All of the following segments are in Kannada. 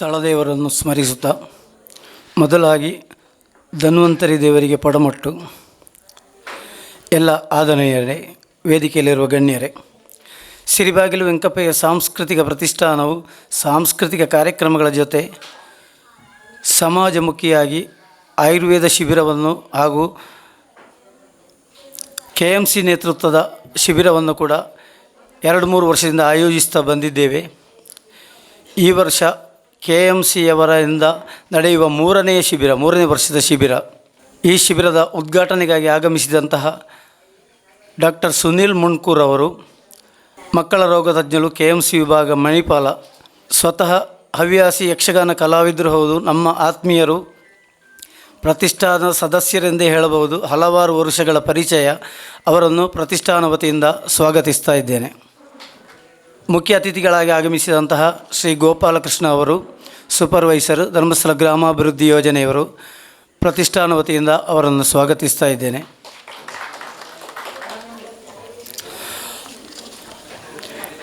ಸ್ಥಳದೇವರನ್ನು ಸ್ಮರಿಸುತ್ತಾ ಮೊದಲಾಗಿ ಧನ್ವಂತರಿ ದೇವರಿಗೆ ಪಡಮಟ್ಟು. ಎಲ್ಲ ಆದನೆಯರೇ ವೇದಿಕೆಯಲ್ಲಿರುವ ಗಣ್ಯರೇ, ಸಿರಿಬಾಗಿಲು ವೆಂಕಪ್ಪಯ್ಯ ಸಾಂಸ್ಕೃತಿಕ ಪ್ರತಿಷ್ಠಾನವು ಸಾಂಸ್ಕೃತಿಕ ಕಾರ್ಯಕ್ರಮಗಳ ಜೊತೆ ಸಮಾಜಮುಖಿಯಾಗಿ ಆಯುರ್ವೇದ ಶಿಬಿರವನ್ನು ಹಾಗೂ ಕೆ ಎಂ ಸಿ ನೇತೃತ್ವದ ಶಿಬಿರವನ್ನು ಕೂಡ ಎರಡು ಮೂರು ವರ್ಷದಿಂದ ಆಯೋಜಿಸ್ತಾ ಬಂದಿದ್ದೇವೆ. ಈ ವರ್ಷ ಕೆ ಎಂ ಸಿಯವರಿಂದ ನಡೆಯುವ ಮೂರನೆಯ ಶಿಬಿರ, ಮೂರನೇ ವರ್ಷದ ಶಿಬಿರ. ಈ ಶಿಬಿರದ ಉದ್ಘಾಟನೆಗಾಗಿ ಆಗಮಿಸಿದಂತಹ ಡಾಕ್ಟರ್ ಸುನೀಲ್ ಮುಣ್ಕೂರ್ ಅವರು, ಮಕ್ಕಳ ರೋಗ ತಜ್ಞರು ಕೆ ಎಂ ಸಿ ವಿಭಾಗ ಮಣಿಪಾಲ, ಸ್ವತಃ ಹವ್ಯಾಸಿ ಯಕ್ಷಗಾನ ಕಲಾವಿದರು ಹೌದು, ನಮ್ಮ ಆತ್ಮೀಯರು, ಪ್ರತಿಷ್ಠಾನ ಸದಸ್ಯರೆಂದೇ ಹೇಳಬಹುದು, ಹಲವಾರು ವರ್ಷಗಳ ಪರಿಚಯ ಅವರನ್ನು ಪ್ರತಿಷ್ಠಾನ ವತಿಯಿಂದ ಸ್ವಾಗತಿಸ್ತಾ ಇದ್ದೇನೆ. ಮುಖ್ಯ ಅತಿಥಿಗಳಾಗಿ ಆಗಮಿಸಿದಂತಹ ಶ್ರೀ ಗೋಪಾಲಕೃಷ್ಣ ಅವರು ಸೂಪರ್ವೈಸರ್ ಧರ್ಮಸ್ಥಳ ಗ್ರಾಮಾಭಿವೃದ್ಧಿ ಯೋಜನೆಯವರು ಪ್ರತಿಷ್ಠಾನ ವತಿಯಿಂದ ಅವರನ್ನು ಸ್ವಾಗತಿಸ್ತಾ ಇದ್ದೇನೆ.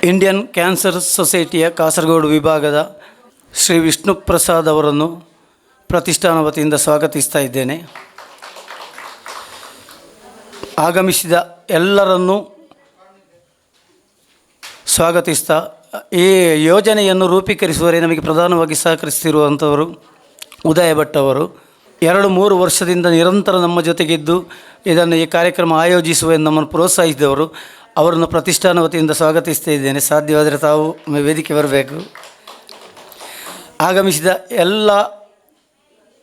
ಇಂಡಿಯನ್ ಕ್ಯಾನ್ಸರ್ ಸೊಸೈಟಿಯ ಕಾಸರಗೋಡು ವಿಭಾಗದ ಶ್ರೀ ವಿಷ್ಣು ಪ್ರಸಾದ್ ಅವರನ್ನು ಪ್ರತಿಷ್ಠಾನ ವತಿಯಿಂದ ಸ್ವಾಗತಿಸ್ತಾ ಇದ್ದೇನೆ. ಆಗಮಿಸಿದ ಎಲ್ಲರನ್ನೂ ಸ್ವಾಗತಿಸ್ತಾ ಈ ಯೋಜನೆಯನ್ನು ರೂಪೀಕರಿಸುವರೆ ನಮಗೆ ಪ್ರಧಾನವಾಗಿ ಸಹಕರಿಸ್ತಿರುವಂಥವರು ಉದಯ ಭಟ್ ಅವರು. ಎರಡು ಮೂರು ವರ್ಷದಿಂದ ನಿರಂತರ ನಮ್ಮ ಜೊತೆಗಿದ್ದು ಇದನ್ನು ಈ ಕಾರ್ಯಕ್ರಮ ಆಯೋಜಿಸುವ ನಮ್ಮನ್ನು ಪ್ರೋತ್ಸಾಹಿಸಿದವರು. ಅವರನ್ನು ಪ್ರತಿಷ್ಠಾನ ವತಿಯಿಂದ ಸ್ವಾಗತಿಸ್ತಾ ಇದ್ದೇನೆ. ಸಾಧ್ಯವಾದರೆ ತಾವು ವೇದಿಕೆ ಬರಬೇಕು. ಆಗಮಿಸಿದ ಎಲ್ಲ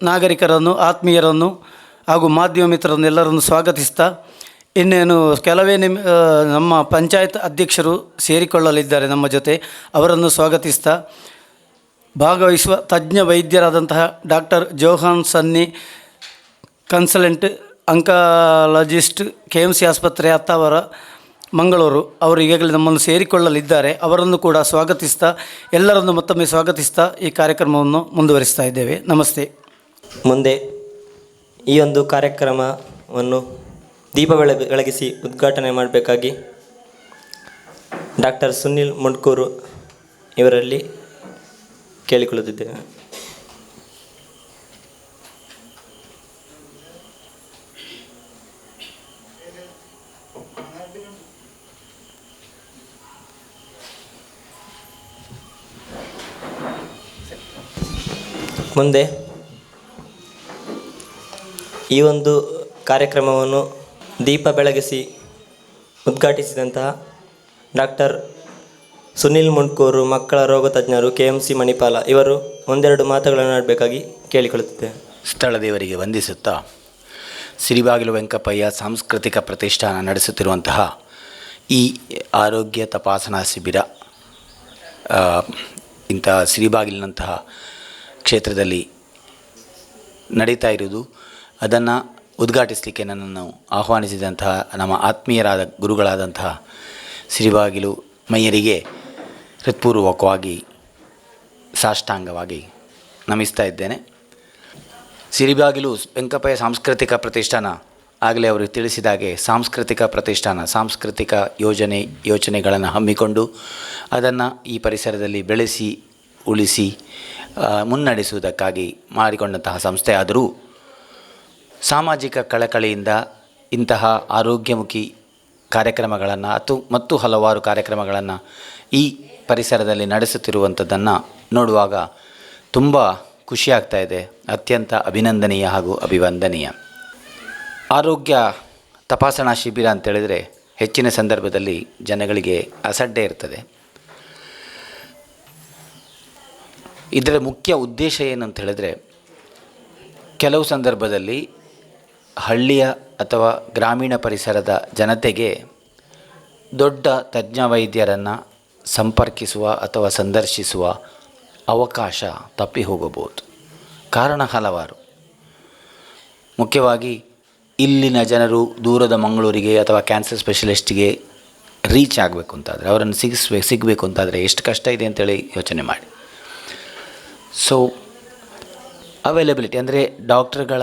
ನಾಗರಿಕರನ್ನು, ಆತ್ಮೀಯರನ್ನು ಹಾಗೂ ಮಾಧ್ಯಮ ಮಿತ್ರರನ್ನು ಎಲ್ಲರನ್ನು ಸ್ವಾಗತಿಸ್ತಾ ಇನ್ನೇನು ಕೆಲವೇ ನಿಮ್ ನಮ್ಮ ಪಂಚಾಯತ್ ಅಧ್ಯಕ್ಷರು ಸೇರಿಕೊಳ್ಳಲಿದ್ದಾರೆ ನಮ್ಮ ಜೊತೆ. ಅವರನ್ನು ಸ್ವಾಗತಿಸ್ತಾ ಭಾಗವಹಿಸುವ ತಜ್ಞ ವೈದ್ಯರಾದಂತಹ doctor Johan Sunny consultant oncologist K M C ಆಸ್ಪತ್ರೆ ಅತ್ತಾವರ, ಮಂಗಳೂರು. ಅವರು ಈಗಾಗಲೇ ನಮ್ಮನ್ನು ಸೇರಿಕೊಳ್ಳಲಿದ್ದಾರೆ. ಅವರನ್ನು ಕೂಡ ಸ್ವಾಗತಿಸ್ತಾ ಎಲ್ಲರನ್ನು ಮತ್ತೊಮ್ಮೆ ಸ್ವಾಗತಿಸ್ತಾ ಈ ಕಾರ್ಯಕ್ರಮವನ್ನು ಮುಂದುವರಿಸ್ತಾ ಇದ್ದೇವೆ. ನಮಸ್ತೆ. ಮುಂದೆ ಈ ಒಂದು ಕಾರ್ಯಕ್ರಮವನ್ನು ದೀಪ ಬೆಳಗ ಬೆಳಗಿಸಿ ಉದ್ಘಾಟನೆ ಮಾಡಬೇಕಾಗಿ ಡಾಕ್ಟರ್ ಸುನಿಲ್ ಮುಂಡ್ಕೂರು ಇವರಲ್ಲಿ ಕೇಳಿಕೊಳ್ಳುತ್ತಿದ್ದೇವೆ ಮುಂದೆ ಈ ಒಂದು ಕಾರ್ಯಕ್ರಮವನ್ನು ದೀಪ ಬೆಳಗಿಸಿ ಉದ್ಘಾಟಿಸಿದಂತಹ ಡಾಕ್ಟರ್ ಸುನಿಲ್ ಮುಂಡ್ಕೂರು ಮಕ್ಕಳ ರೋಗ ತಜ್ಞರು ಕೆ ಎಂ ಸಿ ಮಣಿಪಾಲ ಇವರು ಒಂದೆರಡು ಮಾತುಗಳನ್ನು ಆಡಬೇಕಾಗಿ ಕೇಳಿಕೊಳ್ಳುತ್ತಿದ್ದೆ ಸ್ಥಳ ದೇವರಿಗೆ ವಂದಿಸುತ್ತಾ ಸಿರಿಬಾಗಿಲು ವೆಂಕಪ್ಪಯ್ಯ ಸಾಂಸ್ಕೃತಿಕ ಪ್ರತಿಷ್ಠಾನ ನಡೆಸುತ್ತಿರುವಂತಹ ಈ ಆರೋಗ್ಯ ತಪಾಸಣಾ ಶಿಬಿರ ಇಂತಹ ಸಿರಿಬಾಗಿಲಿನಂತಹ ಕ್ಷೇತ್ರದಲ್ಲಿ ನಡೀತಾ ಇರುವುದು, ಅದನ್ನು ಉದ್ಘಾಟಿಸಲಿಕ್ಕೆ ನನ್ನನ್ನು ಆಹ್ವಾನಿಸಿದಂತಹ ನಮ್ಮ ಆತ್ಮೀಯರಾದ ಗುರುಗಳಾದಂತಹ ಸಿರಿಬಾಗಿಲು ಮೈಯರಿಗೆ ಹೃತ್ಪೂರ್ವಕವಾಗಿ ಸಾಷ್ಟಾಂಗವಾಗಿ ನಮಿಸ್ತಾ ಇದ್ದೇನೆ. ಸಿರಿಬಾಗಿಲು ವೆಂಕಪ್ಪಯ್ಯ ಸಾಂಸ್ಕೃತಿಕ ಪ್ರತಿಷ್ಠಾನ ಆಗಲೇ ಅವರು ತಿಳಿಸಿದ ಹಾಗೆ ಸಾಂಸ್ಕೃತಿಕ ಪ್ರತಿಷ್ಠಾನ, ಸಾಂಸ್ಕೃತಿಕ ಯೋಜನೆ, ಯೋಚನೆಗಳನ್ನು ಹಮ್ಮಿಕೊಂಡು ಅದನ್ನು ಈ ಪರಿಸರದಲ್ಲಿ ಬೆಳೆಸಿ, ಉಳಿಸಿ ಮುನ್ನಡೆಸುವುದಕ್ಕಾಗಿ ಮಾಡಿಕೊಂಡಂತಹ ಸಂಸ್ಥೆ ಆದರೂ ಸಾಮಾಜಿಕ ಕಳಕಳಿಯಿಂದ ಇಂತಹ ಆರೋಗ್ಯಮುಖಿ ಕಾರ್ಯಕ್ರಮಗಳನ್ನು ಅತು, ಮತ್ತು ಹಲವಾರು ಕಾರ್ಯಕ್ರಮಗಳನ್ನು ಈ ಪರಿಸರದಲ್ಲಿ ನಡೆಸುತ್ತಿರುವಂಥದ್ದನ್ನು ನೋಡುವಾಗ ತುಂಬ ಖುಷಿಯಾಗ್ತಾ ಇದೆ. ಅತ್ಯಂತ ಅಭಿನಂದನೀಯ ಹಾಗೂ ಅಭಿವಂದನೀಯ. ಆರೋಗ್ಯ ತಪಾಸಣಾ ಶಿಬಿರ ಅಂತೇಳಿದರೆ ಹೆಚ್ಚಿನ ಸಂದರ್ಭದಲ್ಲಿ ಜನಗಳಿಗೆ ಅಸಡ್ಡೆ ಇರ್ತದೆ. ಇದರ ಮುಖ್ಯ ಉದ್ದೇಶ ಏನಂತ ಹೇಳಿದ್ರೆ ಕೆಲವು ಸಂದರ್ಭದಲ್ಲಿ ಹಳ್ಳಿಯ ಅಥವಾ ಗ್ರಾಮೀಣ ಪರಿಸರದ ಜನತೆಗೆ ದೊಡ್ಡ ತಜ್ಞ ವೈದ್ಯರನ್ನು ಸಂಪರ್ಕಿಸುವ ಅಥವಾ ಸಂದರ್ಶಿಸುವ ಅವಕಾಶ ತಪ್ಪಿ ಹೋಗಬಹುದು. ಕಾರಣ ಹಲವಾರು. ಮುಖ್ಯವಾಗಿ ಇಲ್ಲಿನ ಜನರು ದೂರದ ಮಂಗಳೂರಿಗೆ ಅಥವಾ ಕ್ಯಾನ್ಸರ್ ಸ್ಪೆಷಲಿಸ್ಟ್ಗೆ ರೀಚ್ ಆಗಬೇಕು ಅಂತಾದರೆ, ಅವರನ್ನು ಸಿಗಿಸ್ಬೇಕು ಸಿಗಬೇಕು ಅಂತಾದರೆ ಎಷ್ಟು ಕಷ್ಟ ಇದೆ ಅಂತೇಳಿ ಯೋಚನೆ ಮಾಡಿ. ಸೊ ಅವೈಲಬಿಲಿಟಿ ಅಂದರೆ ಡಾಕ್ಟರ್ಗಳ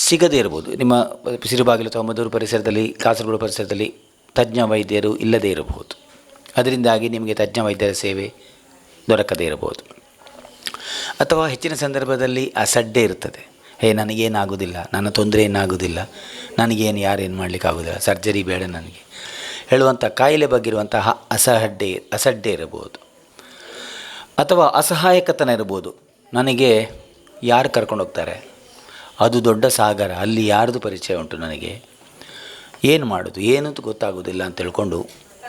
ಸಿಗದೇ ಇರಬಹುದು ನಿಮ್ಮ ಸಿರುಬಾಗಿಲು ಅಥವಾ ಮಧುರು ಪರಿಸರದಲ್ಲಿ, ಕಾಸರಗೋಡು ಪರಿಸರದಲ್ಲಿ ತಜ್ಞ ವೈದ್ಯರು ಇಲ್ಲದೇ ಇರಬಹುದು. ಅದರಿಂದಾಗಿ ನಿಮಗೆ ತಜ್ಞ ವೈದ್ಯರ ಸೇವೆ ದೊರಕದೇ ಇರಬಹುದು. ಅಥವಾ ಹೆಚ್ಚಿನ ಸಂದರ್ಭದಲ್ಲಿ ಅಸಡ್ಡೆ ಇರ್ತದೆ. ಹೇ, ನನಗೇನಾಗೋದಿಲ್ಲ, ನನ್ನ ತೊಂದರೆ ಏನಾಗೋದಿಲ್ಲ ನನಗೇನು, ಯಾರೇನು ಮಾಡಲಿಕ್ಕಾಗೋದಿಲ್ಲ ಸರ್ಜರಿ ಬೇಡ ನನಗೆ. ಹೇಳುವಂಥ ಕಾಯಿಲೆ ಬಗ್ಗಿರುವಂತಹ ಅಸಹಡ್ಡೆ, ಅಸಡ್ಡೆ ಇರಬಹುದು. ಅಥವಾ ಅಸಹಾಯಕತನ ಇರ್ಬೋದು ನನಗೆ ಯಾರು ಕರ್ಕೊಂಡು ಹೋಗ್ತಾರೆ? ಅದು ದೊಡ್ಡ ಸಾಗರ, ಅಲ್ಲಿ ಯಾರ್ದು ಪರಿಚಯ ಉಂಟು ನನಗೆ? ಏನು ಮಾಡೋದು, ಏನಂತ ಗೊತ್ತಾಗೋದಿಲ್ಲ ಅಂತ ತಿಳ್ಕೊಂಡು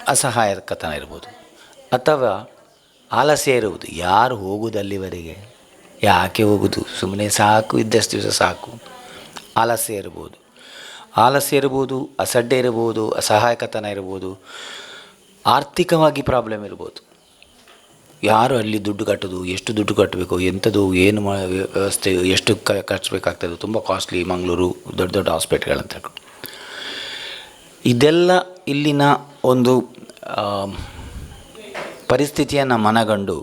ಅಸಹಾಯಕತನ ಇರ್ಬೋದು. ಅಥವಾ ಆಲಸ್ಯ ಇರುವುದು, ಯಾರು ಹೋಗುವುದು ಅಲ್ಲಿವರೆಗೆ? ಯಾಕೆ ಹೋಗುದು? ಸುಮ್ಮನೆ ಸಾಕು, ಇದ್ದಷ್ಟು ದಿವಸ ಸಾಕು. ಆಲಸ್ಯ ಇರ್ಬೋದು. ಆಲಸ್ಯ ಇರ್ಬೋದು, ಅಸಡ್ಡೆ ಇರ್ಬೋದು ಅಸಹಾಯಕತನ ಇರ್ಬೋದು, ಆರ್ಥಿಕವಾಗಿ ಪ್ರಾಬ್ಲಮ್ ಇರ್ಬೋದು. ಯಾರು ಅಲ್ಲಿ ದುಡ್ಡು ಕಟ್ಟೋದು, ಎಷ್ಟು ದುಡ್ಡು ಕಟ್ಟಬೇಕು, ಎಂಥದ್ದು, ಏನು ವ್ಯವಸ್ಥೆ, ಎಷ್ಟು ಕ ಖರ್ಚಬೇಕಾಗ್ತದೆ ತುಂಬ ಕಾಸ್ಟ್ಲಿ ಮಂಗಳೂರು, ದೊಡ್ಡ ದೊಡ್ಡ ಹಾಸ್ಪಿಟ್ಲ್ಗಳಂತ ಇದೆಲ್ಲ ಇಲ್ಲಿನ ಒಂದು ಪರಿಸ್ಥಿತಿಯನ್ನು ಮನಗಂಡು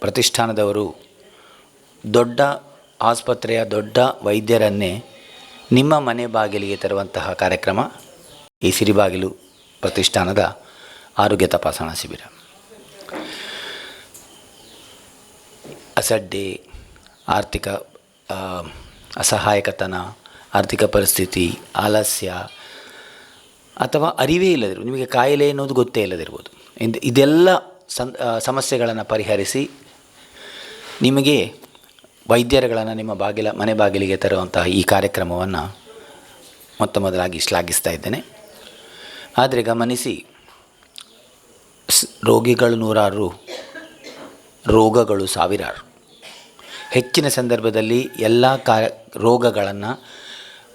ಪ್ರತಿಷ್ಠಾನದವರು ದೊಡ್ಡ ಆಸ್ಪತ್ರೆಯ ದೊಡ್ಡ ವೈದ್ಯರನ್ನೇ ನಿಮ್ಮ ಮನೆ ಬಾಗಿಲಿಗೆ ತರುವಂತಹ ಕಾರ್ಯಕ್ರಮ ಈ ಸಿರಿಬಾಗಿಲು ಪ್ರತಿಷ್ಠಾನದ ಆರೋಗ್ಯ ತಪಾಸಣಾ ಶಿಬಿರ. ಅಸಡ್ಡೆ, ಆರ್ಥಿಕ ಅಸಹಾಯಕತನ, ಆರ್ಥಿಕ ಪರಿಸ್ಥಿತಿ, ಆಲಸ್ಯ ಅಥವಾ ಅರಿವೇ ಇಲ್ಲದಿರು ನಿಮಗೆ ಕಾಯಿಲೆ ಅನ್ನೋದು ಗೊತ್ತೇ ಇಲ್ಲದಿರ್ಬೋದು. ಇಂದು ಇದೆಲ್ಲ ಸಮಸ್ಯೆಗಳನ್ನು ಪರಿಹರಿಸಿ ನಿಮಗೆ ವೈದ್ಯರುಗಳನ್ನು ನಿಮ್ಮ ಬಾಗಿಲ, ಮನೆ ಬಾಗಿಲಿಗೆ ತರುವಂತಹ ಈ ಕಾರ್ಯಕ್ರಮವನ್ನು ಮೊತ್ತ ಮೊದಲಾಗಿ ಶ್ಲಾಘಿಸ್ತಾ ಇದ್ದೇನೆ. ಆದರೆ ಗಮನಿಸಿ ರೋಗಿಗಳು ನೂರಾರು, ರೋಗಗಳು ಸಾವಿರಾರು. ಹೆಚ್ಚಿನ ಸಂದರ್ಭದಲ್ಲಿ ಎಲ್ಲ ಕಾ, ರೋಗಗಳನ್ನು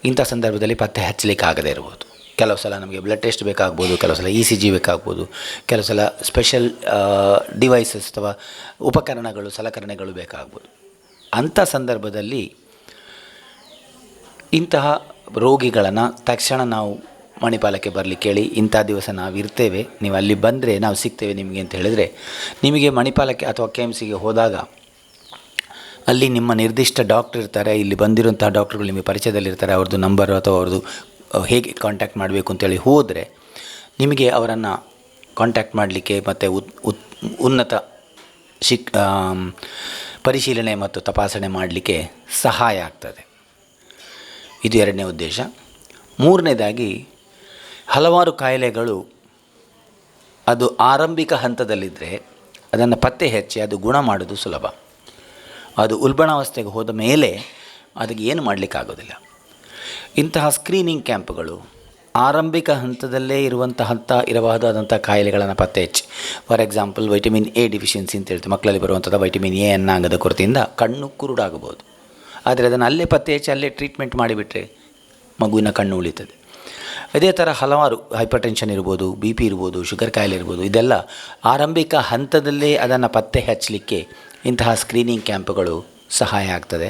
ಇಂಥ ಸಂದರ್ಭದಲ್ಲಿ ಪತ್ತೆ ಹಚ್ಚಲಿಕ್ಕೆ ಆಗದೇ ಇರ್ಬೋದು. ಕೆಲವು ಸಲ ನಮಗೆ ಬ್ಲಡ್ ಟೆಸ್ಟ್ ಬೇಕಾಗ್ಬೋದು, ಕೆಲವು ಸಲ ಇ ಸಿ ಜಿ ಬೇಕಾಗ್ಬೋದು, ಕೆಲವು ಸಲ ಸ್ಪೆಷಲ್ ಡಿವೈಸಸ್ ಅಥವಾ ಉಪಕರಣಗಳು, ಸಲಕರಣೆಗಳು ಬೇಕಾಗ್ಬೋದು. ಅಂಥ ಸಂದರ್ಭದಲ್ಲಿ ಇಂತಹ ರೋಗಿಗಳನ್ನು ತಕ್ಷಣ ನಾವು ಮಣಿಪಾಲಕ್ಕೆ ಬರಲಿಕ್ಕೆ ಹೇಳಿ, ಇಂಥ ದಿವಸ ನಾವು ಇರ್ತೇವೆ ನೀವು ಅಲ್ಲಿ ಬಂದರೆ, ನಾವು ಸಿಗ್ತೇವೆ ನಿಮಗೆ ಅಂತ ಹೇಳಿದರೆ, ನಿಮಗೆ ಮಣಿಪಾಲಕ್ಕೆ ಅಥವಾ ಕೆ ಎಂ ಸಿಗೆ ಹೋದಾಗ ಅಲ್ಲಿ ನಿಮ್ಮ ನಿರ್ದಿಷ್ಟ ಡಾಕ್ಟ್ರ್ ಇರ್ತಾರೆ, ಇಲ್ಲಿ ಬಂದಿರುವಂಥ ಡಾಕ್ಟ್ರುಗಳು ನಿಮಗೆ ಪರಿಚಯದಲ್ಲಿರ್ತಾರೆ, ಅವ್ರದ್ದು ನಂಬರು ಅಥವಾ ಅವ್ರದ್ದು ಹೇಗೆ ಕಾಂಟ್ಯಾಕ್ಟ್ ಮಾಡಬೇಕು ಅಂತೇಳಿ ಹೋದರೆ ನಿಮಗೆ ಅವರನ್ನು ಕಾಂಟ್ಯಾಕ್ಟ್ ಮಾಡಲಿಕ್ಕೆ ಮತ್ತು ಉನ್ನತ ಶಿಕ್ ಪರಿಶೀಲನೆ ಮತ್ತು ತಪಾಸಣೆ ಮಾಡಲಿಕ್ಕೆ ಸಹಾಯ ಆಗ್ತದೆ. ಇದು ಎರಡನೇ ಉದ್ದೇಶ. ಮೂರನೇದಾಗಿ ಹಲವಾರು ಕಾಯಿಲೆಗಳು ಅದು ಆರಂಭಿಕ ಹಂತದಲ್ಲಿದ್ದರೆ ಅದನ್ನು ಪತ್ತೆ ಹಚ್ಚಿ ಅದು ಗುಣ ಮಾಡೋದು ಸುಲಭ. ಅದು ಉಲ್ಬಣಾವಸ್ಥೆಗೆ ಹೋದ ಮೇಲೆ ಅದಕ್ಕೆ ಏನು ಮಾಡಲಿಕ್ಕಾಗೋದಿಲ್ಲ. ಇಂತಹ ಸ್ಕ್ರೀನಿಂಗ್ ಕ್ಯಾಂಪ್ಗಳು ಆರಂಭಿಕ ಹಂತದಲ್ಲೇ ಇರುವಂಥ ಹಂತ ಇರಬಹುದಾದಂಥ ಕಾಯಿಲೆಗಳನ್ನು ಪತ್ತೆ ಹಚ್ಚಿ for example vitamin A deficiency ಅಂತ ಹೇಳ್ತೀವಿ. ಮಕ್ಕಳಲ್ಲಿ ಬರುವಂಥದ್ದು ವೈಟಮಿನ್ ಎ ಅನ್ನಾಗದ ಕೊರತೆಯಿಂದ ಕಣ್ಣು ಕುರುಡಾಗಬಹುದು. ಆದರೆ ಅದನ್ನು ಅಲ್ಲೇ ಪತ್ತೆ ಹಚ್ಚಿ ಅಲ್ಲೇ ಟ್ರೀಟ್ಮೆಂಟ್ ಮಾಡಿಬಿಟ್ರೆ ಮಗುವಿನ ಕಣ್ಣು ಉಳಿತದೆ. ಅದೇ ಥರ ಹಲವಾರು ಹೈಪರ್ ಟೆನ್ಷನ್ ಇರ್ಬೋದು ಬಿ ಪಿ ಇರ್ಬೋದು ಶುಗರ್ ಕಾಯಿಲೆ ಇರ್ಬೋದು, ಇದೆಲ್ಲ ಆರಂಭಿಕ ಹಂತದಲ್ಲೇ ಅದನ್ನು ಪತ್ತೆ ಹಚ್ಚಲಿಕ್ಕೆ ಇಂತಹ ಸ್ಕ್ರೀನಿಂಗ್ ಕ್ಯಾಂಪ್ಗಳು ಸಹಾಯ ಆಗ್ತದೆ.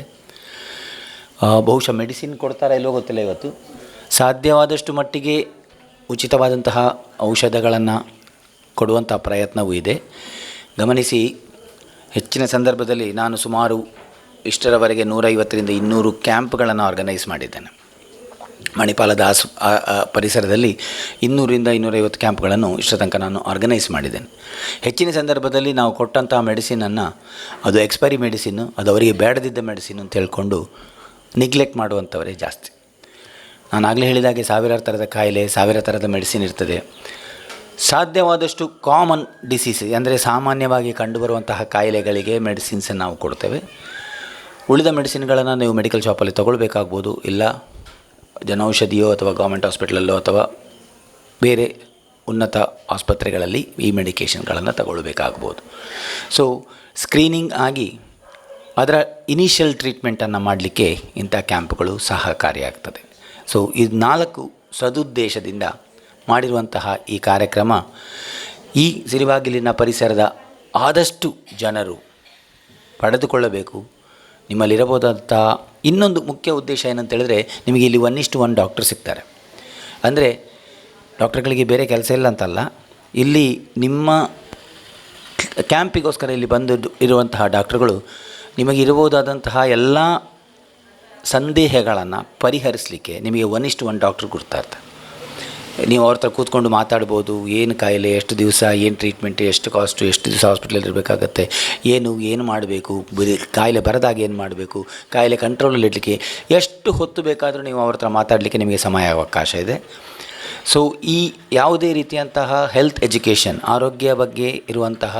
ಬಹುಶಃ ಮೆಡಿಸಿನ್ ಕೊಡ್ತಾರೆ ಎಲ್ಲೋ ಗೊತ್ತಿಲ್ಲ ಇವತ್ತು. ಸಾಧ್ಯವಾದಷ್ಟು ಮಟ್ಟಿಗೆ ಉಚಿತವಾದಂತಹ ಔಷಧಗಳನ್ನು ಕೊಡುವಂಥ ಪ್ರಯತ್ನವೂ ಇದೆ. ಗಮನಿಸಿ, ಹೆಚ್ಚಿನ ಸಂದರ್ಭದಲ್ಲಿ ನಾನು ಸುಮಾರು ಇಷ್ಟರವರೆಗೆ ನೂರೈವತ್ತರಿಂದ ಇನ್ನೂರು ಕ್ಯಾಂಪ್ಗಳನ್ನು ಆರ್ಗನೈಸ್ ಮಾಡಿದ್ದೇನೆ. ಮಣಿಪಾಲದ ಆಸ್ ಪರಿಸರದಲ್ಲಿ ಇನ್ನೂರಿಂದ ಇನ್ನೂರೈವತ್ತು ಕ್ಯಾಂಪ್ಗಳನ್ನು ಇಷ್ಟ ತನಕ ನಾನು ಆರ್ಗನೈಸ್ ಮಾಡಿದ್ದೇನೆ. ಹೆಚ್ಚಿನ ಸಂದರ್ಭದಲ್ಲಿ ನಾವು ಕೊಟ್ಟಂತಹ ಮೆಡಿಸಿನನ್ನು ಅದು ಎಕ್ಸ್ಪೈರಿ ಮೆಡಿಸಿನ್ ಅದು ಅವರಿಗೆ ಬೇಡದಿದ್ದ ಮೆಡಿಸಿನ್ ಅಂತ ಹೇಳ್ಕೊಂಡು ನಿಗ್ಲೆಕ್ಟ್ ಮಾಡುವಂಥವರೇ ಜಾಸ್ತಿ. ನಾನು ಆಗಲೇ ಹೇಳಿದಾಗೆ ಸಾವಿರಾರು ಥರದ ಕಾಯಿಲೆ, ಸಾವಿರ ಥರದ ಮೆಡಿಸಿನ್ ಇರ್ತದೆ. ಸಾಧ್ಯವಾದಷ್ಟು ಕಾಮನ್ ಡಿಸೀಸ್ ಅಂದರೆ ಸಾಮಾನ್ಯವಾಗಿ ಕಂಡುಬರುವಂತಹ ಕಾಯಿಲೆಗಳಿಗೆ ಮೆಡಿಸಿನ್ಸನ್ನು ನಾವು ಕೊಡ್ತೇವೆ. ಉಳಿದ ಮೆಡಿಸಿನ್ಗಳನ್ನು ನೀವು ಮೆಡಿಕಲ್ ಶಾಪಲ್ಲಿ ತೊಗೊಳ್ಬೇಕಾಗ್ಬೋದು, ಇಲ್ಲ ಜನೌಷಧಿಯೋ ಅಥವಾ ಗೌರ್ಮೆಂಟ್ ಹಾಸ್ಪಿಟ್ಲಲ್ಲೋ ಅಥವಾ ಬೇರೆ ಉನ್ನತ ಆಸ್ಪತ್ರೆಗಳಲ್ಲಿ ಈ ಮೆಡಿಕೇಷನ್ಗಳನ್ನು ತಗೊಳ್ಬೇಕಾಗ್ಬೋದು. ಸೊ ಸ್ಕ್ರೀನಿಂಗ್ ಆಗಿ ಅದರ ಇನಿಷಿಯಲ್ ಟ್ರೀಟ್ಮೆಂಟನ್ನು ಮಾಡಲಿಕ್ಕೆ ಇಂಥ ಕ್ಯಾಂಪ್ಗಳು ಸಹಕಾರಿಯಾಗ್ತದೆ. ಸೊ ಇದು ನಾಲ್ಕು ಸದುದ್ದೇಶದಿಂದ ಮಾಡಿರುವಂತಹ ಈ ಕಾರ್ಯಕ್ರಮ ಈ ಸಿರಿವಾಗಿಲಿನ ಪರಿಸರದ ಆದಷ್ಟು ಜನರು ಪಡೆದುಕೊಳ್ಳಬೇಕು. ನಿಮ್ಮಲ್ಲಿರಬಹುದಂಥ ಇನ್ನೊಂದು ಮುಖ್ಯ ಉದ್ದೇಶ ಏನಂತ ಹೇಳಿದ್ರೆ ನಿಮಗೆ ಇಲ್ಲಿ ಒನ್ ಇಷ್ಟು ಒನ್ ಡಾಕ್ಟರ್ ಸಿಗ್ತಾರೆ. ಅಂದರೆ ಡಾಕ್ಟರ್ಗಳಿಗೆ ಬೇರೆ ಕೆಲಸ ಇಲ್ಲ ಅಂತಲ್ಲ, ಇಲ್ಲಿ ನಿಮ್ಮ ಕ್ಯಾಂಪಿಗೋಸ್ಕರ ಇಲ್ಲಿ ಬಂದು ಇರುವಂತಹ ಡಾಕ್ಟರ್ಗಳು ನಿಮಗೆ ಇರಬಹುದಾದಂತಹ ಎಲ್ಲ ಸಂದೇಹಗಳನ್ನು ಪರಿಹರಿಸಲಿಕ್ಕೆ ನಿಮಗೆ ಒನ್ ಇಷ್ಟು ಒನ್ ಡಾಕ್ಟ್ರ್ ಕೊಡ್ತಾ ಇರ್ತಾರೆ. ನೀವು ಅವ್ರ ಹತ್ರ ಕೂತ್ಕೊಂಡು ಮಾತಾಡ್ಬೋದು, ಏನು ಕಾಯಿಲೆ, ಎಷ್ಟು ದಿವಸ, ಏನು ಟ್ರೀಟ್ಮೆಂಟ್ ಎಷ್ಟು ಕಾಸ್ಟು ಎಷ್ಟು ದಿವಸ ಹಾಸ್ಪಿಟ್ಲಲ್ಲಿ ಇರಬೇಕಾಗತ್ತೆ, ಏನು ಏನು ಮಾಡಬೇಕು ಕಾಯಿಲೆ ಬರದಾಗ ಏನು ಮಾಡಬೇಕು, ಕಾಯಿಲೆ ಕಂಟ್ರೋಲಲ್ಲಿ ಇಡಲಿಕ್ಕೆ ಎಷ್ಟು ಹೊತ್ತು ಬೇಕಾದರೂ ನೀವು ಅವ್ರ ಹತ್ರ ಮಾತಾಡಲಿಕ್ಕೆ ನಿಮಗೆ ಸಮಯ ಅವಕಾಶ ಇದೆ. ಸೊ ಈ ಯಾವುದೇ ರೀತಿಯಂತಹ ಹೆಲ್ತ್ ಎಜುಕೇಷನ್ ಆರೋಗ್ಯ ಬಗ್ಗೆ ಇರುವಂತಹ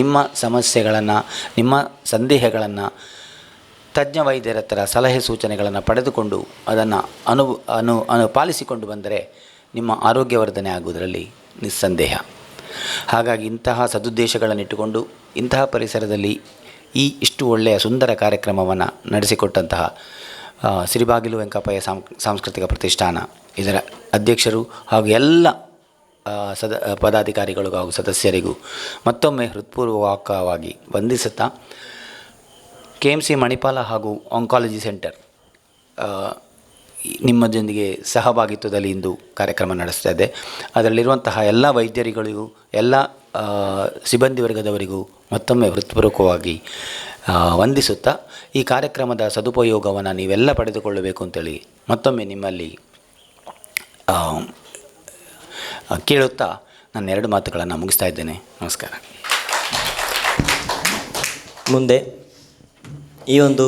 ನಿಮ್ಮ ಸಮಸ್ಯೆಗಳನ್ನು, ನಿಮ್ಮ ಸಂದೇಹಗಳನ್ನು ತಜ್ಞ ವೈದ್ಯರ ಹತ್ರ ಸಲಹೆ ಸೂಚನೆಗಳನ್ನು ಪಡೆದುಕೊಂಡು ಅದನ್ನು ಅನು ಅನು ಅನು, ಪಾಲಿಸಿಕೊಂಡು ಬಂದರೆ ನಿಮ್ಮ ಆರೋಗ್ಯವರ್ಧನೆ ಆಗುವುದರಲ್ಲಿ ನಿಸ್ಸಂದೇಹ. ಹಾಗಾಗಿ ಇಂತಹ ಸದುದ್ದೇಶಗಳನ್ನಿಟ್ಟುಕೊಂಡು ಇಂತಹ ಪರಿಸರದಲ್ಲಿ ಈ ಇಷ್ಟು ಒಳ್ಳೆಯ ಸುಂದರ ಕಾರ್ಯಕ್ರಮವನ್ನು ನಡೆಸಿಕೊಟ್ಟಂತಹ ಸಿರಿಬಾಗಿಲು ವೆಂಕಪ್ಪಯ್ಯ ಸಾಂಸ್ಕೃತಿಕ ಪ್ರತಿಷ್ಠಾನ, ಇದರ ಅಧ್ಯಕ್ಷರು ಹಾಗೂ ಎಲ್ಲ ಸದ ಪದಾಧಿಕಾರಿಗಳಿಗೂ ಹಾಗೂ ಸದಸ್ಯರಿಗೂ ಮತ್ತೊಮ್ಮೆ ಹೃತ್ಪೂರ್ವಕವಾಗಿ ವಂದಿಸುತ್ತಾ, ಕೆ ಎಂ ಸಿ ಮಣಿಪಾಲ ಹಾಗೂ ಆಂಕಾಲಜಿ ಸೆಂಟರ್ ನಿಮ್ಮದೊಂದಿಗೆ ಸಹಭಾಗಿತ್ವದಲ್ಲಿ ಇಂದು ಕಾರ್ಯಕ್ರಮ ನಡೆಸ್ತಾ ಇದೆ. ಅದರಲ್ಲಿರುವಂತಹ ಎಲ್ಲ ವೈದ್ಯರಿಗಳಿಗೂ, ಎಲ್ಲ ಸಿಬ್ಬಂದಿ ವರ್ಗದವರಿಗೂ ಮತ್ತೊಮ್ಮೆ ಹೃತ್ಪೂರ್ವಕವಾಗಿ ವಂದಿಸುತ್ತಾ ಈ ಕಾರ್ಯಕ್ರಮದ ಸದುಪಯೋಗವನ್ನು ನೀವೆಲ್ಲ ಪಡೆದುಕೊಳ್ಳಬೇಕು ಅಂತೇಳಿ ಮತ್ತೊಮ್ಮೆ ನಿಮ್ಮಲ್ಲಿ ಕೇಳುತ್ತಾ ನನ್ನ ಎರಡು ಮಾತುಗಳನ್ನು ಮುಗಿಸ್ತಾ ಇದ್ದೇನೆ. ನಮಸ್ಕಾರ. ಮುಂದೆ ಈ ಒಂದು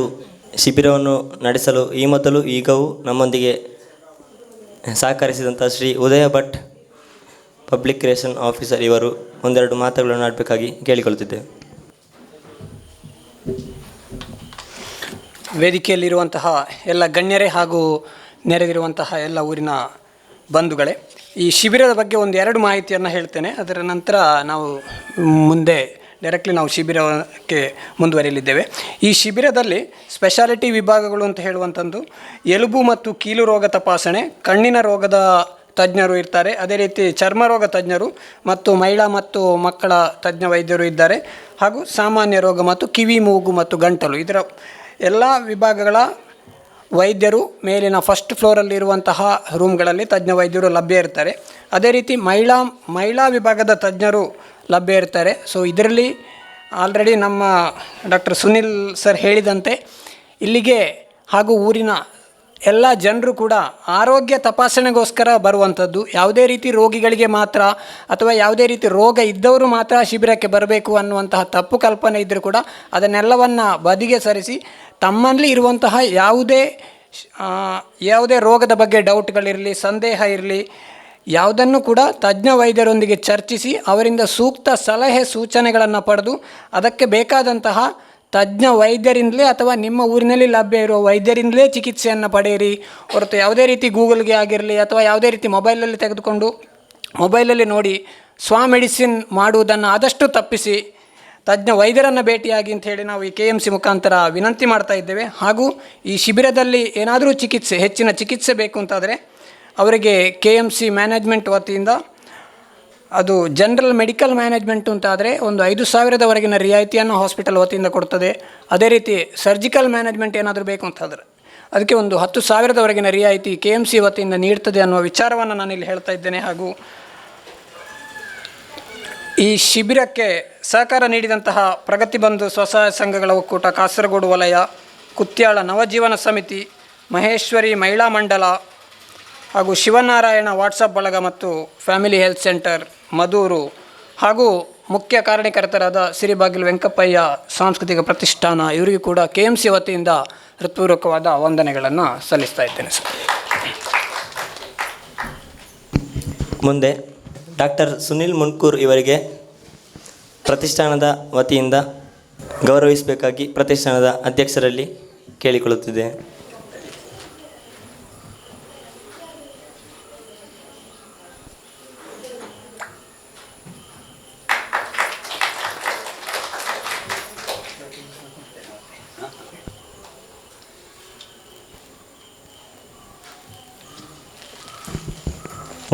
ಶಿಬಿರವನ್ನು ನಡೆಸಲು ಈ ಮೊದಲು ಈಗವೂ ನಮ್ಮೊಂದಿಗೆ ಸಹಕರಿಸಿದಂಥ Shri Uday Bhat public relation officer ಇವರು ಒಂದೆರಡು ಮಾತುಗಳನ್ನು ಆಡಬೇಕಾಗಿ ಕೇಳಿಕೊಳ್ಳುತ್ತಿದ್ದೇವೆ. ವೇದಿಕೆಯಲ್ಲಿರುವಂತಹ ಎಲ್ಲ ಗಣ್ಯರೇ ಹಾಗೂ ನೆರೆದಿರುವಂತಹ ಎಲ್ಲ ಊರಿನ ಬಂಧುಗಳೇ, ಈ ಶಿಬಿರದ ಬಗ್ಗೆ ಒಂದು ಎರಡು ಮಾಹಿತಿಯನ್ನು ಹೇಳ್ತೇನೆ. ಅದರ ನಂತರ ನಾವು ಮುಂದೆ ಡೈರೆಕ್ಟ್ಲಿ ನಾವು ಶಿಬಿರಕ್ಕೆ ಮುಂದುವರಿಯಲಿದ್ದೇವೆ. ಈ ಶಿಬಿರದಲ್ಲಿ ಸ್ಪೆಷಾಲಿಟಿ ವಿಭಾಗಗಳು ಅಂತ ಹೇಳುವಂಥದ್ದು ಎಲುಬು ಮತ್ತು ಕೀಲು ರೋಗ ತಪಾಸಣೆ, ಕಣ್ಣಿನ ರೋಗದ ತಜ್ಞರು ಇರ್ತಾರೆ. ಅದೇ ರೀತಿ ಚರ್ಮ ರೋಗ ತಜ್ಞರು ಮತ್ತು ಮಹಿಳಾ ಮತ್ತು ಮಕ್ಕಳ ತಜ್ಞ ವೈದ್ಯರು ಇದ್ದಾರೆ. ಹಾಗೂ ಸಾಮಾನ್ಯ ರೋಗ ಮತ್ತು ಕಿವಿ, ಮೂಗು ಮತ್ತು ಗಂಟಲು ಇದರ ಎಲ್ಲ ವಿಭಾಗಗಳ ವೈದ್ಯರು ಮೇಲಿನ ಫಸ್ಟ್ ಫ್ಲೋರಲ್ಲಿರುವಂತಹ ರೂಮ್ಗಳಲ್ಲಿ ತಜ್ಞ ವೈದ್ಯರು ಲಭ್ಯ ಇರ್ತಾರೆ. ಅದೇ ರೀತಿ ಮಹಿಳಾ ಮಹಿಳಾ ವಿಭಾಗದ ತಜ್ಞರು ಲಭ್ಯ ಇರ್ತಾರೆ. ಸೊ ಇದರಲ್ಲಿ ಆಲ್ರೆಡಿ ನಮ್ಮ ಡಾಕ್ಟರ್ ಸುನಿಲ್ ಸರ್ ಹೇಳಿದಂತೆ ಇಲ್ಲಿಗೆ ಹಾಗೂ ಊರಿನ ಎಲ್ಲ ಜನರು ಕೂಡ ಆರೋಗ್ಯ ತಪಾಸಣೆಗೋಸ್ಕರ ಬರುವಂಥದ್ದು. ಯಾವುದೇ ರೀತಿ ರೋಗಿಗಳಿಗೆ ಮಾತ್ರ ಅಥವಾ ಯಾವುದೇ ರೀತಿ ರೋಗ ಇದ್ದವರು ಮಾತ್ರ ಶಿಬಿರಕ್ಕೆ ಬರಬೇಕು ಅನ್ನುವಂತಹ ತಪ್ಪು ಕಲ್ಪನೆ ಇದ್ದರೂ ಕೂಡ ಅದನ್ನೆಲ್ಲವನ್ನು ಬದಿಗೆ ಸರಿಸಿ ತಮ್ಮಲ್ಲಿ ಇರುವಂತಹ ಯಾವುದೇ ಯಾವುದೇ ರೋಗದ ಬಗ್ಗೆ ಡೌಟ್ಗಳಿರಲಿ ಸಂದೇಹ ಇರಲಿ ಯಾವುದನ್ನು ಕೂಡ ತಜ್ಞ ವೈದ್ಯರೊಂದಿಗೆ ಚರ್ಚಿಸಿ ಅವರಿಂದ ಸೂಕ್ತ ಸಲಹೆ ಸೂಚನೆಗಳನ್ನು ಪಡೆದು ಅದಕ್ಕೆ ಬೇಕಾದಂತಹ ತಜ್ಞ ವೈದ್ಯರಿಂದಲೇ ಅಥವಾ ನಿಮ್ಮ ಊರಿನಲ್ಲಿ ಲಭ್ಯ ಇರುವ ವೈದ್ಯರಿಂದಲೇ ಚಿಕಿತ್ಸೆಯನ್ನು ಪಡೆಯಿರಿ. ಹೊರತು ಯಾವುದೇ ರೀತಿ ಗೂಗಲ್ಗೆ ಆಗಿರಲಿ ಅಥವಾ ಯಾವುದೇ ರೀತಿ ಮೊಬೈಲಲ್ಲಿ ತೆಗೆದುಕೊಂಡು ಮೊಬೈಲಲ್ಲಿ ನೋಡಿ ಸ್ವ ಮೆಡಿಸಿನ್ ಮಾಡುವುದನ್ನು ಆದಷ್ಟು ತಪ್ಪಿಸಿ ತಜ್ಞ ವೈದ್ಯರನ್ನು ಭೇಟಿಯಾಗಿ ಅಂತ ಹೇಳಿ ನಾವು ಈ ಕೆ ಎಂ ಸಿ ಮುಖಾಂತರ ವಿನಂತಿ ಮಾಡ್ತಾ ಇದ್ದೇವೆ. ಹಾಗೂ ಈ ಶಿಬಿರದಲ್ಲಿ ಏನಾದರೂ ಚಿಕಿತ್ಸೆ, ಹೆಚ್ಚಿನ ಚಿಕಿತ್ಸೆ ಬೇಕು ಅಂತಾದರೆ ಅವರಿಗೆ ಕೆ ಎಂ ಸಿ ಮ್ಯಾನೇಜ್ಮೆಂಟ್ ವತಿಯಿಂದ ಅದು ಜನರಲ್ ಮೆಡಿಕಲ್ ಮ್ಯಾನೇಜ್ಮೆಂಟ್ ಅಂತ ಆದರೆ ಒಂದು ಐದು ಸಾವಿರದವರೆಗಿನ ರಿಯಾಯಿತಿಯನ್ನು ಹಾಸ್ಪಿಟಲ್ ವತಿಯಿಂದ ಕೊಡ್ತದೆ. ಅದೇ ರೀತಿ ಸರ್ಜಿಕಲ್ ಮ್ಯಾನೇಜ್ಮೆಂಟ್ ಏನಾದರೂ ಬೇಕು ಅಂತಾದರೆ ಅದಕ್ಕೆ ಒಂದು ಹತ್ತು ಸಾವಿರದವರೆಗಿನ ರಿಯಾಯಿತಿ ಕೆ ಎಂ ಸಿ ವತಿಯಿಂದ ನೀಡ್ತದೆ ಅನ್ನುವ ವಿಚಾರವನ್ನು ನಾನಿಲ್ಲಿ ಹೇಳ್ತಾ ಇದ್ದೇನೆ. ಹಾಗೂ ಈ ಶಿಬಿರಕ್ಕೆ ಸಹಕಾರ ನೀಡಿದಂತಹ ಪ್ರಗತಿಬಂಧು ಸ್ವಸಹಾಯ ಸಂಘಗಳ ಒಕ್ಕೂಟ ಕಾಸರಗೋಡು ವಲಯ, ಕುತ್ಯಾಳ ನವಜೀವನ ಸಮಿತಿ, ಮಹೇಶ್ವರಿ ಮಹಿಳಾ ಮಂಡಲ ಹಾಗೂ ಶಿವನಾರಾಯಣ ವಾಟ್ಸಪ್ ಬಳಗ ಮತ್ತು ಫ್ಯಾಮಿಲಿ ಹೆಲ್ತ್ ಸೆಂಟರ್ ಮದೂರು ಹಾಗೂ ಮುಖ್ಯ ಕಾರಣಕರ್ತರಾದ ಸಿರಿಬಾಗಿಲು ವೆಂಕಪ್ಪಯ್ಯ ಸಾಂಸ್ಕೃತಿಕ ಪ್ರತಿಷ್ಠಾನ ಇವರಿಗೂ ಕೂಡ ಕೆ ಎಂ ಸಿ ವತಿಯಿಂದ ಹೃತ್ಪೂರ್ವಕವಾದ ವಂದನೆಗಳನ್ನು ಸಲ್ಲಿಸ್ತಾ ಇದ್ದೇನೆ ಸರ್. ಮುಂದೆ ಡಾಕ್ಟರ್ ಸುನಿಲ್ ಮುನ್ಕೂರ್ ಇವರಿಗೆ ಪ್ರತಿಷ್ಠಾನದ ವತಿಯಿಂದ ಗೌರವಿಸಬೇಕಾಗಿ ಪ್ರತಿಷ್ಠಾನದ ಅಧ್ಯಕ್ಷರಲ್ಲಿ ಕೇಳಿಕೊಳ್ಳುತ್ತಿದೆ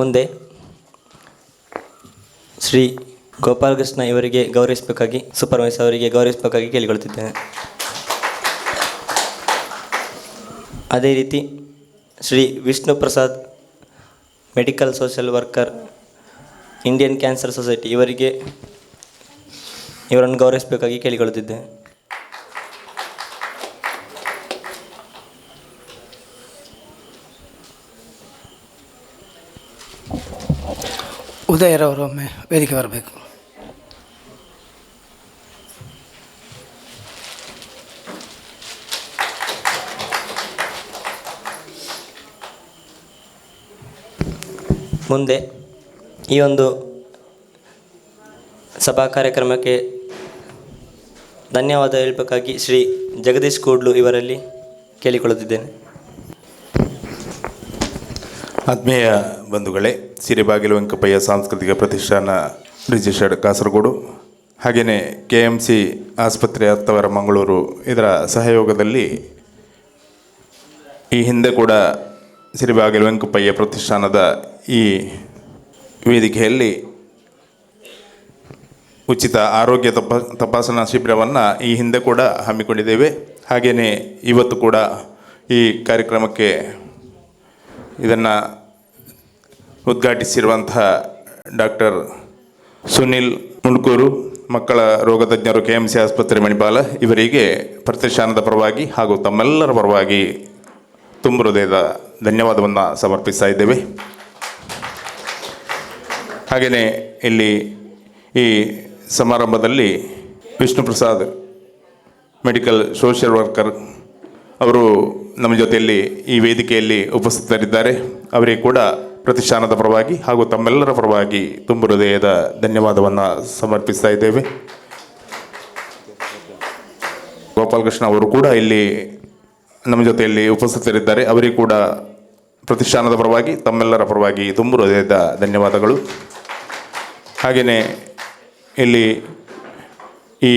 ಮುಂದೆ ಶ್ರೀ ಗೋಪಾಲಕೃಷ್ಣ ಇವರಿಗೆ ಗೌರವಿಸಬೇಕಾಗಿ ಸೂಪರ್ವೈಸರ್ ಅವರಿಗೆ ಗೌರವಿಸಬೇಕಾಗಿ ಕೇಳಿಕೊಳ್ಳುತ್ತಿದ್ದೇನೆ ಅದೇ ರೀತಿ Shri Vishnu Prasad medical social worker, Indian cancer society ಇವರಿಗೆ ಇವರನ್ನು ಗೌರವಿಸಬೇಕಾಗಿ ಕೇಳಿಕೊಳ್ಳುತ್ತಿದ್ದೇನೆ ಉದಯರವರು ಒಮ್ಮೆ ವೇದಿಕೆ ಬರಬೇಕು. ಮುಂದೆ ಈ ಒಂದು ಸಭಾ ಕಾರ್ಯಕ್ರಮಕ್ಕೆ ಧನ್ಯವಾದ ಹೇಳಬೇಕಾಗಿ ಶ್ರೀ ಜಗದೀಶ್ ಕೂಡ್ಲು ಇವರಲ್ಲಿ ಕೇಳಿಕೊಳ್ಳುತ್ತಿದ್ದೇನೆ. ಆತ್ಮೀಯ ಬಂಧುಗಳೇ, ಸಿರಿಬಾಗಿಲು ವೆಂಕಪ್ಪಯ್ಯ ಸಾಂಸ್ಕೃತಿಕ ಪ್ರತಿಷ್ಠಾನ ರಿಜಿಸ್ಟರ್ಡ್ ಕಾಸರಗೋಡು ಹಾಗೆಯೇ ಕೆ ಎಂ ಸಿ ಆಸ್ಪತ್ರೆ ಅತ್ತವರ ಮಂಗಳೂರು ಇದರ ಸಹಯೋಗದಲ್ಲಿ ಈ ಹಿಂದೆ ಕೂಡ ಸಿರಿಬಾಗಿಲು ವೆಂಕಪ್ಪಯ್ಯ ಪ್ರತಿಷ್ಠಾನದ ಈ ವೇದಿಕೆಯಲ್ಲಿ ಉಚಿತ ಆರೋಗ್ಯ ತಪ, ತಪಾಸಣಾ ಶಿಬಿರವನ್ನು ಈ ಹಿಂದೆ ಕೂಡ ಹಮ್ಮಿಕೊಂಡಿದ್ದೇವೆ. ಹಾಗೆಯೇ ಇವತ್ತು ಕೂಡ ಈ ಕಾರ್ಯಕ್ರಮಕ್ಕೆ ಇದನ್ನು ಉದ್ಘಾಟಿಸಿರುವಂತಹ ಡಾಕ್ಟರ್ ಸುನಿಲ್ ಮುಳ್ಕೂರು, ಮಕ್ಕಳ ರೋಗ ತಜ್ಞರು ಕೆ ಎಂ ಸಿ ಆಸ್ಪತ್ರೆ ಮಣಿಪಾಲ, ಇವರಿಗೆ ಪ್ರತಿಷ್ಠಾನದ ಪರವಾಗಿ ಹಾಗೂ ತಮ್ಮೆಲ್ಲರ ಪರವಾಗಿ ತುಂಬ ಹೃದಯದ ಧನ್ಯವಾದವನ್ನು ಸಮರ್ಪಿಸ್ತಾ ಇದ್ದೇವೆ. ಹಾಗೆಯೇ ಇಲ್ಲಿ ಈ ಸಮಾರಂಭದಲ್ಲಿ Vishnu Prasad medical social worker ಅವರು ನಮ್ಮ ಜೊತೆಯಲ್ಲಿ ಈ ವೇದಿಕೆಯಲ್ಲಿ ಉಪಸ್ಥಿತರಿದ್ದಾರೆ. ಅವರಿಗೆ ಕೂಡ ಪ್ರತಿಷ್ಠಾನದ ಪರವಾಗಿ ಹಾಗೂ ತಮ್ಮೆಲ್ಲರ ಪರವಾಗಿ ತುಂಬ ಹೃದಯದ ಧನ್ಯವಾದವನ್ನು ಸಮರ್ಪಿಸ್ತಾ ಇದ್ದೇವೆ. ಗೋಪಾಲಕೃಷ್ಣ ಅವರು ಕೂಡ ಇಲ್ಲಿ ನಮ್ಮ ಜೊತೆಯಲ್ಲಿ ಉಪಸ್ಥಿತರಿದ್ದಾರೆ. ಅವರಿಗೂ ಕೂಡ ಪ್ರತಿಷ್ಠಾನದ ಪರವಾಗಿ, ತಮ್ಮೆಲ್ಲರ ಪರವಾಗಿ ತುಂಬ ಹೃದಯದ ಧನ್ಯವಾದಗಳು. ಹಾಗೆಯೇ ಇಲ್ಲಿ ಈ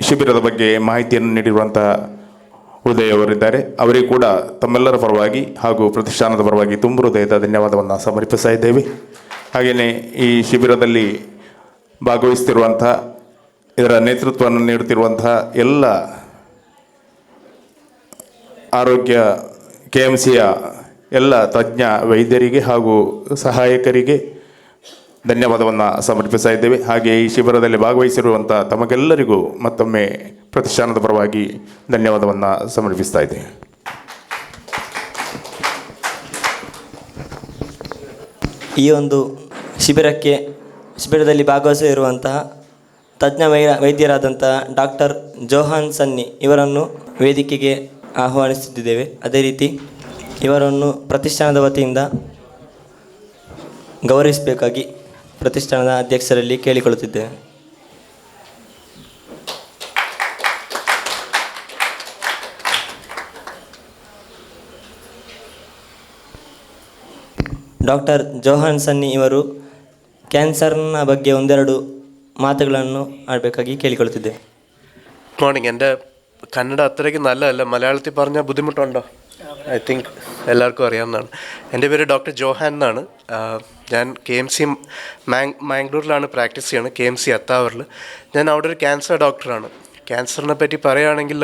ಶಿಬಿರದ ಬಗ್ಗೆ ಮಾಹಿತಿಯನ್ನು ನೀಡಿರುವಂತಹ ಉದಯ್ ಅವರಿದ್ದಾರೆ ಅವರಿಗೂ ಕೂಡ ತಮ್ಮೆಲ್ಲರ ಪರವಾಗಿ ಹಾಗೂ ಪ್ರತಿಷ್ಠಾನದ ಪರವಾಗಿ ತುಂಬ ಹೃದಯದ ಧನ್ಯವಾದವನ್ನು ಸಮರ್ಪಿಸ್ತಾ ಇದ್ದೇವೆ. ಹಾಗೆಯೇ ಈ ಶಿಬಿರದಲ್ಲಿ ಭಾಗವಹಿಸ್ತಿರುವಂಥ ಇದರ ನೇತೃತ್ವವನ್ನು ನೀಡುತ್ತಿರುವಂತಹ ಎಲ್ಲ ಆರೋಗ್ಯ ಕೆ ಎಂ ಸಿಯ ಎಲ್ಲ ತಜ್ಞ ವೈದ್ಯರಿಗೆ ಹಾಗೂ ಸಹಾಯಕರಿಗೆ ಧನ್ಯವಾದವನ್ನು ಸಮರ್ಪಿಸ್ತಾ ಇದ್ದೇವೆ. ಹಾಗೆ ಈ ಶಿಬಿರದಲ್ಲಿ ಭಾಗವಹಿಸಿರುವಂಥ ತಮಗೆಲ್ಲರಿಗೂ ಮತ್ತೊಮ್ಮೆ ಪ್ರತಿಷ್ಠಾನದ ಪರವಾಗಿ ಧನ್ಯವಾದವನ್ನು ಸಮರ್ಪಿಸ್ತಾ ಇದ್ದೀನಿ. ಈ ಒಂದು ಶಿಬಿರಕ್ಕೆ, ಶಿಬಿರದಲ್ಲಿ ಭಾಗವಹಿಸಿರುವಂತಹ ತಜ್ಞ ವೈ ವೈದ್ಯರಾದಂತಹ ಡಾಕ್ಟರ್ ಜೋಹಾನ್ ಸನ್ನಿ ಇವರನ್ನು ವೇದಿಕೆಗೆ ಆಹ್ವಾನಿಸುತ್ತಿದ್ದೇವೆ. ಅದೇ ರೀತಿ ಇವರನ್ನು ಪ್ರತಿಷ್ಠಾನದ ವತಿಯಿಂದ ಗೌರವಿಸಬೇಕಾಗಿ ಪ್ರತಿಷ್ಠಾನದ ಅಧ್ಯಕ್ಷರಲ್ಲಿ ಕೇಳಿಕೊಳ್ಳುತ್ತಿದ್ದೇವೆ. ಡಾಕ್ಟರ್ ಜೋಹಾನ್ ಸನ್ನಿ ಇವರು ಕ್ಯಾನ್ಸರ್ನ ಬಗ್ಗೆ ಒಂದೆರಡು മാത്തുകളാണ് ആൾക്കാക്കി കേളിക്കൊടുത്തത് മോർണിംഗ് എൻ്റെ കന്നഡ അത്രയ്ക്ക് നല്ലതല്ല മലയാളത്തിൽ പറഞ്ഞാൽ ബുദ്ധിമുട്ടുണ്ടോ ഐ തിങ്ക് എല്ലാവർക്കും അറിയാവുന്നതാണ് എൻ്റെ പേര് ഡോക്ടർ ജോഹാൻ എന്നാണ് ആഹ് ഞാൻ K M C Maang മാംഗ്ലൂരിലാണ് practice ചെയ്യുന്നത് കെ എം സി അത്താവറിൽ ഞാൻ അവിടെ ഒരു ക്യാൻസർ ഡോക്ടറാണ് ക്യാൻസറിനെ പറ്റി പറയുകയാണെങ്കിൽ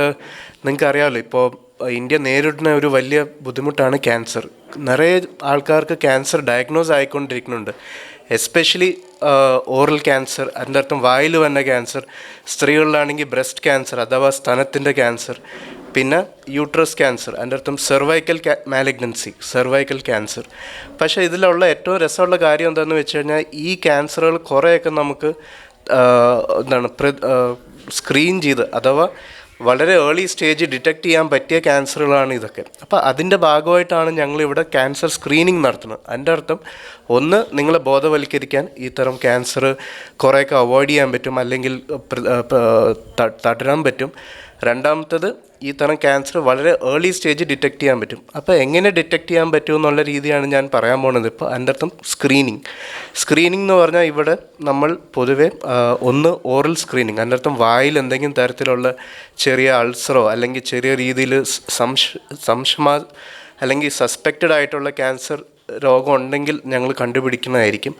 നിങ്ങൾക്ക് അറിയാമല്ലോ ഇപ്പോൾ ഇന്ത്യ നേരിടുന്ന ഒരു വലിയ ബുദ്ധിമുട്ടാണ് ക്യാൻസർ. നിറയെ ആൾക്കാർക്ക് ക്യാൻസർ ഡയഗ്നോസ് ആയിക്കൊണ്ടിരിക്കുന്നുണ്ട്. എസ്പെഷ്യലി ഓറൽ ക്യാൻസർ അതിന്റെ അർത്ഥം വായിൽ വന്ന ക്യാൻസർ സ്ത്രീകളിലാണെങ്കിൽ ബ്രസ്റ്റ് ക്യാൻസർ അഥവാ സ്തനത്തിന്റെ ക്യാൻസർ പിന്നെ യൂട്രസ് ക്യാൻസർ അതിന്റെ അർത്ഥം സെർവൈക്കൽ മാലിഗ്നൻസി സെർവൈക്കൽ ക്യാൻസർ പക്ഷേ ഇതിലുള്ള ഏറ്റവും രസമുള്ള കാര്യം എന്താണെന്ന് വെച്ച് കഴിഞ്ഞാൽ ഈ ക്യാൻസറുകൾ കുറേയൊക്കെ നമുക്ക് എന്താണ് സ്ക്രീൻ ചെയ്ത് അഥവാ വളരെ ഏർലി സ്റ്റേജ് ഡിറ്റക്ട് ചെയ്യാൻ പറ്റിയ ക്യാൻസറുകളാണ് ഇതൊക്കെ. അപ്പോൾ അതിന്റെ ഭാഗമായിട്ടാണ് ഞങ്ങളിവിടെ ക്യാൻസർ സ്ക്രീനിങ് നടത്തുന്നത്. അതിന്റെ അർത്ഥം ഒന്ന് നിങ്ങളെ ബോധവൽക്കരിക്കാൻ ഇത്തരം തരം ക്യാൻസർ കുറേയൊക്കെ അവോയ്ഡ് ചെയ്യാൻ പറ്റും അല്ലെങ്കിൽ പ്ര- ആ, പ- ത- തടയാൻ പറ്റും. രണ്ടാമത്തത് ഈ തരം ക്യാൻസർ വളരെ ഏർലി സ്റ്റേജ് ഡിറ്റക്ട് ചെയ്യാൻ പറ്റും. അപ്പോൾ എങ്ങനെ ഡിറ്റക്ട് ചെയ്യാൻ പറ്റും എന്നുള്ള രീതിയാണ് ഞാൻ പറയാൻ പോകുന്നത്. ഇപ്പോൾ അതിന്റെ അർത്ഥം സ്ക്രീനിങ് സ്ക്രീനിങ് എന്ന് പറഞ്ഞാൽ ഇവിടെ നമ്മൾ പൊതുവേ ഒന്ന് ഓറൽ സ്ക്രീനിങ് അതിന്റെ അർത്ഥം വായിൽ എന്തെങ്കിലും തരത്തിലുള്ള ചെറിയ അൾസറോ അല്ലെങ്കിൽ ചെറിയ രീതിയിൽ സംശ സംശമാ അല്ലെങ്കിൽ സസ്പെക്റ്റഡ് ആയിട്ടുള്ള ക്യാൻസർ രോഗം ഉണ്ടെങ്കിൽ ഞങ്ങൾ കണ്ടുപിടിക്കുന്നതായിരിക്കും.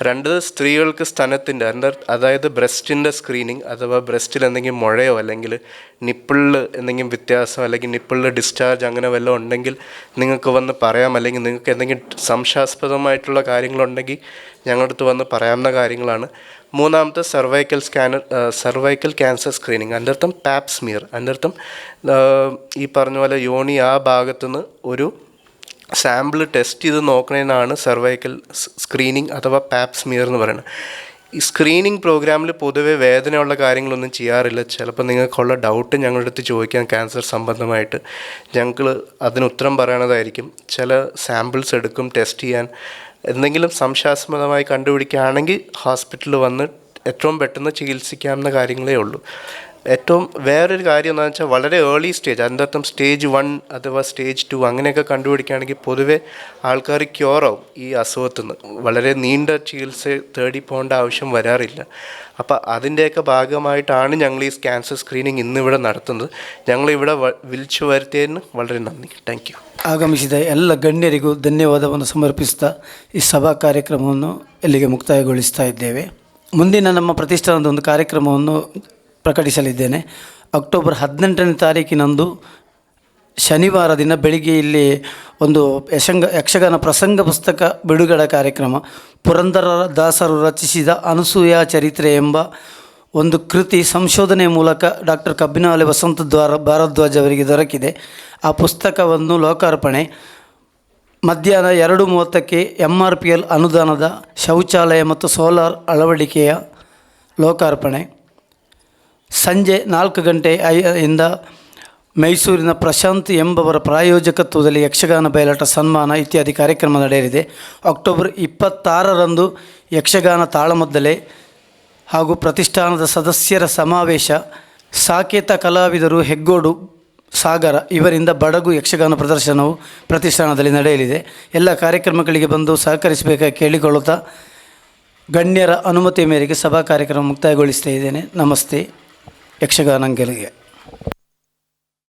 രണ്ട് സ്ത്രീകൾക്ക് സ്തനത്തിന്റെ അതായത് ബ്രസ്റ്റിന്റെ സ്ക്രീനിങ് അഥവാ ബ്രസ്റ്റിൽ എന്തെങ്കിലും മുഴയോ അല്ലെങ്കിൽ നിപ്പിളിൽ എന്തെങ്കിലും വ്യത്യാസം അല്ലെങ്കിൽ നിപ്പിളിൽ ഡിസ്ചാർജ് അങ്ങനെ വല്ലതും ഉണ്ടെങ്കിൽ നിങ്ങൾക്ക് വന്ന് പറയാം. അല്ലെങ്കിൽ നിങ്ങൾക്ക് എന്തെങ്കിലും സംശയാസ്പദമായിട്ടുള്ള കാര്യങ്ങളുണ്ടെങ്കിൽ ഞങ്ങളുടെ അടുത്ത് വന്ന് പറയാവുന്ന കാര്യങ്ങളാണ്. മൂന്നാമത്തെ cervical scanner cervical cancer screening അതിന്റെ അർത്ഥം പാപ്സ്മിയർ അതിന്റെ അർത്ഥം ഈ പറഞ്ഞ പോലെ യോണി ആ ഭാഗത്തുനിന്ന് ഒരു സാമ്പിൾ ടെസ്റ്റ് ചെയ്ത് നോക്കുന്നതിനാണ് സർവൈക്കൽ സ്ക്രീനിങ് അഥവാ പാപ്പ് സ്മിയർ എന്ന് പറയുന്നത്. ഈ സ്ക്രീനിങ് പ്രോഗ്രാമിൽ പൊതുവേ വേദനയുള്ള കാര്യങ്ങളൊന്നും ചെയ്യാറില്ല. ചിലപ്പോൾ നിങ്ങൾക്കുള്ള ഡൗട്ട് ഞങ്ങളുടെ അടുത്ത് ചോദിക്കാം ക്യാൻസർ സംബന്ധമായിട്ട് ഞങ്ങൾ അതിന് ഉത്തരം പറയണതായിരിക്കും. ചില സാമ്പിൾസ് എടുക്കും ടെസ്റ്റ് ചെയ്യാൻ. എന്തെങ്കിലും സംശയാസ്പദമായി കണ്ടുപിടിക്കുകയാണെങ്കിൽ ഹോസ്പിറ്റലിൽ വന്ന് ഏറ്റവും പെട്ടെന്ന് ചികിത്സിക്കാവുന്ന കാര്യങ്ങളേ ഉള്ളൂ. ഏറ്റവും വേറൊരു കാര്യം എന്താണെന്ന് വെച്ചാൽ വളരെ ഏർലി സ്റ്റേജ് അതിൻ്റെ അർത്ഥം സ്റ്റേജ് വൺ അഥവാ സ്റ്റേജ് ടു അങ്ങനെയൊക്കെ കണ്ടുപിടിക്കുകയാണെങ്കിൽ പൊതുവെ ആൾക്കാർ ക്യൂറാവും ഈ അസുഖത്തിൽ നിന്ന് വളരെ നീണ്ട ചികിത്സ തേടി പോകേണ്ട ആവശ്യം വരാറില്ല അപ്പോൾ അതിൻ്റെയൊക്കെ ഭാഗമായിട്ടാണ് ഞങ്ങൾ ഈ ക്യാൻസർ സ്ക്രീനിങ് ഇന്നിവിടെ നടത്തുന്നത് ഞങ്ങളിവിടെ വ- വിളിച്ചു വരുത്തിയതിന് വളരെ നന്ദി താങ്ക് ಯು ಆಗಮಿಸಿದ ಎಲ್ಲ ಗಣ್ಯರಿಗೂ ಧನ್ಯವಾದವನ್ನು ಸಮರ್ಪಿಸ್ತಾ ಈ ಸಭಾ ಕಾರ್ಯಕ್ರಮವನ್ನು ಇಲ್ಲಿಗೆ ಮುಕ್ತಾಯಗೊಳಿಸ್ತಾ ಇದ್ದೇವೆ ಮುಂದಿನ ನಮ್ಮ ಪ್ರತಿಷ್ಠಾನದ ಒಂದು ಕಾರ್ಯಕ್ರಮವನ್ನು ಪ್ರಕಟಿಸಲಿದ್ದೇನೆ. ಅಕ್ಟೋಬರ್ ಹದಿನೆಂಟನೇ ತಾರೀಕಿನಂದು ಶನಿವಾರ ದಿನ ಬೆಳಿಗ್ಗೆ ಇಲ್ಲಿ ಒಂದು ಯಶಂಗ, ಯಕ್ಷಗಾನ ಪ್ರಸಂಗ ಪುಸ್ತಕ ಬಿಡುಗಡೆ ಕಾರ್ಯಕ್ರಮ ಪುರಂದರ ದಾಸರು ರಚಿಸಿದ ಅನಸೂಯ ಚರಿತ್ರೆ ಎಂಬ ಒಂದು ಕೃತಿ ಸಂಶೋಧನೆ ಮೂಲಕ ಡಾಕ್ಟರ್ ಕಬ್ಬಿನಾಲೆ ವಸಂತ ದ್ವಾರ, ಭಾರದ್ವಾಜ್ ಅವರಿಗೆ ದೊರಕಿದೆ. ಆ ಪುಸ್ತಕವನ್ನು ಲೋಕಾರ್ಪಣೆ ಮಧ್ಯಾಹ್ನ ಎರಡು ಮೂವತ್ತಕ್ಕೆ ಎಂ ಆರ್ ಪಿ ಎಲ್ ಅನುದಾನದ ಶೌಚಾಲಯ ಮತ್ತು ಸೋಲಾರ್ ಅಳವಡಿಕೆಯ ಲೋಕಾರ್ಪಣೆ. ಸಂಜೆ ನಾಲ್ಕು ಗಂಟೆ ಮೈಸೂರಿನ ಪ್ರಶಾಂತ್ ಎಂಬವರ ಪ್ರಾಯೋಜಕತ್ವದಲ್ಲಿ ಯಕ್ಷಗಾನ ಬಯಲಾಟ ಸನ್ಮಾನ ಇತ್ಯಾದಿ ಕಾರ್ಯಕ್ರಮ ನಡೆಯಲಿದೆ. ಅಕ್ಟೋಬರ್ ಇಪ್ಪತ್ತಾರರಂದು ಯಕ್ಷಗಾನ ತಾಳಮದ್ದಲೆ ಹಾಗೂ ಪ್ರತಿಷ್ಠಾನದ ಸದಸ್ಯರ ಸಮಾವೇಶ. ಸಾಕೇತ ಕಲಾವಿದರು ಹೆಗ್ಗೋಡು ಸಾಗರ ಇವರಿಂದ ಬಡಗು ಯಕ್ಷಗಾನ ಪ್ರದರ್ಶನವು ಪ್ರತಿಷ್ಠಾನದಲ್ಲಿ ನಡೆಯಲಿದೆ. ಎಲ್ಲ ಕಾರ್ಯಕ್ರಮಗಳಿಗೆ ಬಂದು ಸಹಕರಿಸಬೇಕಾಗಿ ಕೇಳಿಕೊಳ್ಳುತ್ತಾ ಗಣ್ಯರ ಅನುಮತಿ ಮೇರೆಗೆ ಸಭಾ ಕಾರ್ಯಕ್ರಮ ಮುಕ್ತಾಯಗೊಳಿಸ್ತಾ ಇದ್ದೇನೆ. ನಮಸ್ತೆ. యక్షగానం కలిగే